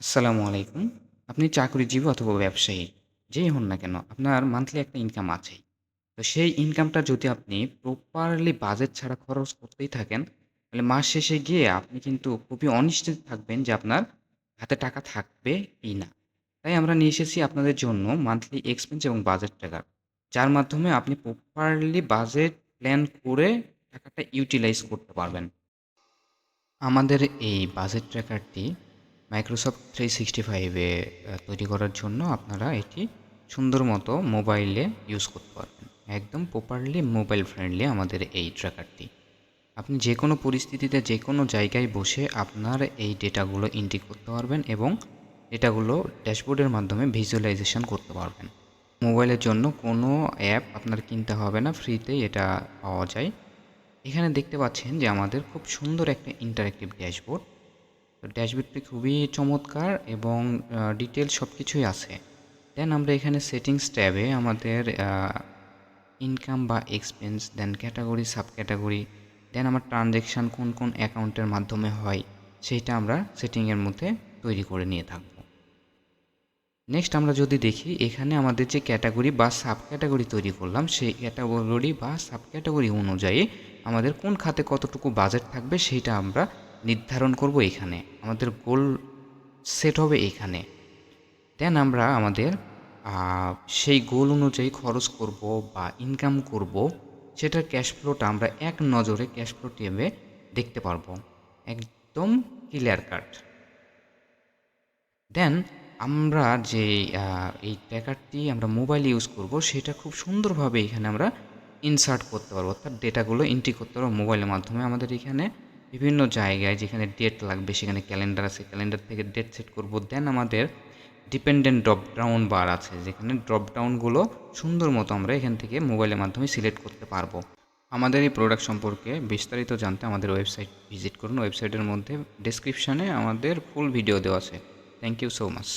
আসসালামু আলাইকুম। আপনি চাকরিজীবী অথবা ব্যবসায়ী, যেই হন না কেন, আপনার মান্থলি একটা ইনকাম আছেই। তো সেই ইনকামটা যদি আপনি প্রপারলি বাজেট ছাড়া খরচ করতেই থাকেন, তাহলে মাস শেষে গিয়ে আপনি কিন্তু খুবই অনিশ্চিত থাকবেন যে আপনার হাতে টাকা থাকবে কি না। তাই আমরা নিয়ে এসেছি আপনাদের জন্য মান্থলি এক্সপেন্স এবং বাজেট ট্র্যাকার যার মাধ্যমে আপনি প্রপারলি বাজেট প্ল্যান করে টাকাটা ইউটিলাইজ করতে পারবেন। আমাদের এই বাজেট ট্র্যাকারটি মাইক্রোসফট থ্রি সিক্সটি ফাইভে তৈরি করার জন্য আপনারা এটি সুন্দর মতো মোবাইলে ইউজ করতে পারবেন। একদম প্রপারলি মোবাইল ফ্রেন্ডলি আমাদের এই ট্র্যাকারটি আপনি যে কোনো পরিস্থিতিতে যে কোনো জায়গায় বসে আপনার এই ডেটাগুলো এন্ট্রি করতে পারবেন এবং ডেটাগুলো ড্যাশবোর্ডের মাধ্যমে ভিজুয়ালাইজেশন করতে পারবেন। মোবাইলের জন্য কোনো অ্যাপ আপনার কিনতে হবে না ফ্রিতেই এটা পাওয়া যায়। এখানে দেখতে পাচ্ছেন যে আমাদের খুব সুন্দর একটা ইন্টারেক্টিভ ড্যাশবোর্ড ড্যাশবোর্ডটি খুবই চমৎকার এবং ডিটেল সব কিছুই আছে। দেন আমরা এখানে সেটিংস ট্যাবে আমাদের ইনকাম বা expense then category sub category then আমার ট্রানজ্যাকশান কোন কোন অ্যাকাউন্টের মাধ্যমে হয়, সেইটা আমরা সেটিংয়ের মধ্যে তৈরি করে নিয়ে থাকব। নেক্সট আমরা যদি দেখি, এখানে আমাদের যে ক্যাটাগরি বা সাব ক্যাটাগরি তৈরি করলাম, সেই ক্যাটাগরি বা সাব ক্যাটাগরি অনুযায়ী আমাদের কোন খাতে কতটুকু বাজেট থাকবে, সেইটা আমরা নির্ধারণ করব এখানে। আমাদের গোল সেট হবে এখানে। দেন আমরা আমাদের সেই গোল অনুযায়ী খরচ করব বা ইনকাম করব, সেটার ক্যাশ ফ্লোটা আমরা এক নজরে ক্যাশ ফ্লো টেবে দেখতে পারব। একদম ক্লিয়ার কাট দেন আমরা যে এই ট্র্যাকারটি আমরা মোবাইল ইউজ করব, সেটা খুব সুন্দরভাবে এখানে আমরা ইনসার্ট করতে পারব। অর্থাৎ ডেটাগুলো এন্ট্রি করতে পারব মোবাইলের মাধ্যমে। আমাদের এখানে বিভিন্ন জায়গায় যেখানে ডেট লাগবে, সেখানে ক্যালেন্ডার আছে ক্যালেন্ডার থেকে ডেট সেট করব। দেন আমাদের ডিপেন্ডেন্ট ড্রপ ডাউন বার আছে, যেখানে ড্রপ ডাউনগুলো সুন্দর মতো আমরা এখান থেকে মোবাইলের মাধ্যমে সিলেক্ট করতে পারব। আমাদের এই প্রোডাক্ট সম্পর্কে বিস্তারিত জানতে আমাদের ওয়েবসাইট ভিজিট করুন। ওয়েবসাইটের মধ্যে ডিসক্রিপশানে আমাদের ফুল ভিডিও দেওয়া আছে। Thank you so much